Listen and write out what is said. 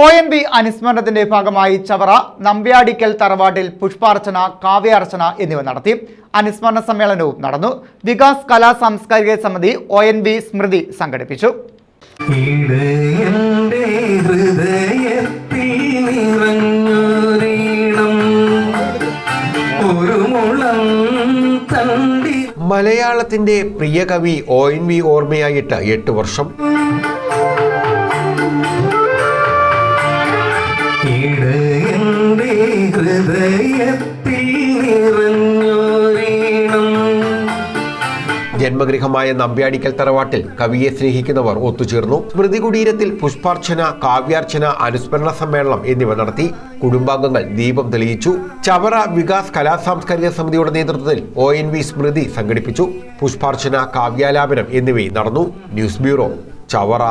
O M B അനുസ്മരണത്തിന്റെ ഭാഗമായി ചവറ നമ്പ്യാടിക്കൽ തറവാട്ടിൽ പുഷ്പാർച്ചന കാവ്യാർച്ചന എന്നിവ നടത്തി. അനുസ്മരണ സമ്മേളനവും നടന്നു. വികാസ് കലാ സാംസ്കാരിക സമിതി ഒ എൻ ബി സ്മൃതി സംഘടിപ്പിച്ചു. മലയാളത്തിന്റെ പ്രിയ കവി ഒ എൻ വി ഓർമ്മയായിട്ട് എട്ട് വർഷം. ജന്മഗൃഹമായ നമ്പ്യാടിക്കൽ തറവാട്ടിൽ കവിയെ സ്നേഹിക്കുന്നവർ ഒത്തുചേർന്നു. സ്മൃതി കുടീരത്തിൽ പുഷ്പാർച്ചന കാവ്യാർച്ചന അനുസ്മരണ സമ്മേളനം എന്നിവ നടത്തി കുടുംബാംഗങ്ങൾ ദീപം തെളിയിച്ചു. ചവറ വികാസ് കലാ സാംസ്കാരിക സമിതിയുടെ നേതൃത്വത്തിൽ ഒ എൻ വി സ്മൃതി സംഘടിപ്പിച്ചു. പുഷ്പാർച്ചന കാവ്യാലാപനം എന്നിവയും നടന്നു. News bureau Chavara.